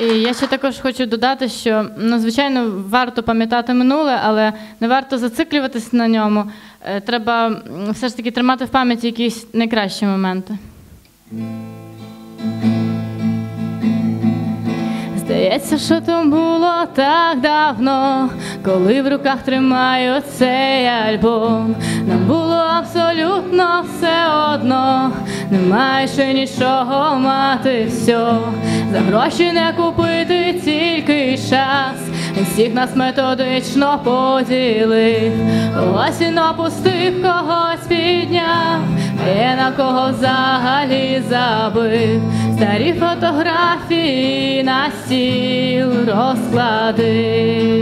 І я ще також хочу додати, що ну, звичайно варто пам'ятати минуле, але не варто зациклюватись на ньому. Е, Треба все ж таки тримати в пам'яті якісь найкращі моменти. Здається, що то було так давно, коли в руках тримаю цей альбом. Нам було абсолютно все одно, немає ще нічого мати все. За гроші не купити тільки час. Всіх нас методично поділив. Ось він опустив когось підняв, а на кого взагалі забив. Старі фотографії на стіл розклади.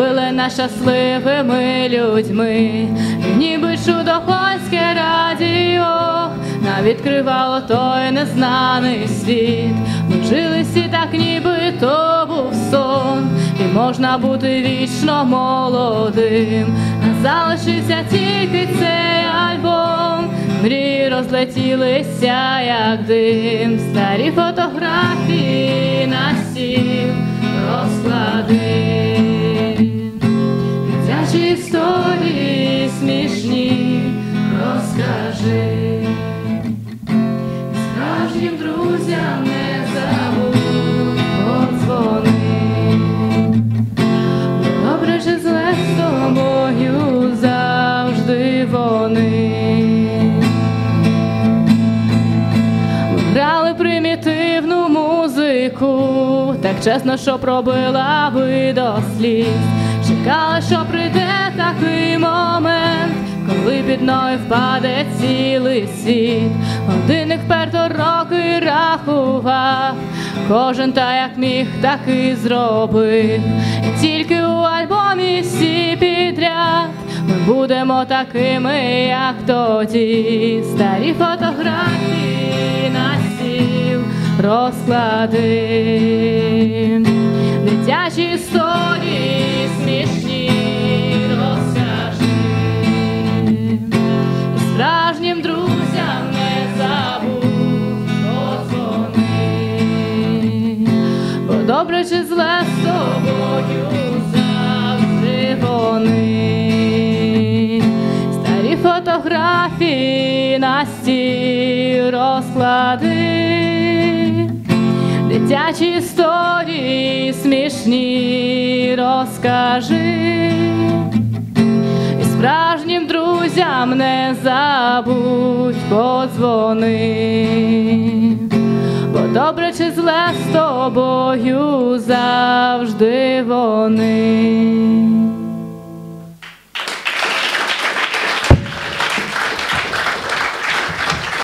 робили нас щасливими людьми, ніби чудо польське радіо нам відкривало той незнаний світ. Ми жили всі так, ніби то був сон, і можна бути вічно молодим. Залишився тільки цей альбом. Мрії розлетілися, як дим, старі фотографії смішні розкажи. Справжнім друзям не забудь подзвони. Добре чи зле з тобою завжди вони. Грали примітивну музику, так чесно, що пробила би до сліз. Чекала, що прийде такий момент, коли під ноги впаде цілий світ. Годинник вперто роки рахував, кожен та як міг, так і зробив. І тільки у альбомі всі підряд. Ми будемо такими, як тоді, старі фотографії на стіл розклади, дитячі історії добре чи зле з тобою завжди вони. Старі фотографії на стіл розклади, дитячі історії смішні розкажи. Справжнім друзям не забудь подзвони. Добре чи зле з тобою завжди вони.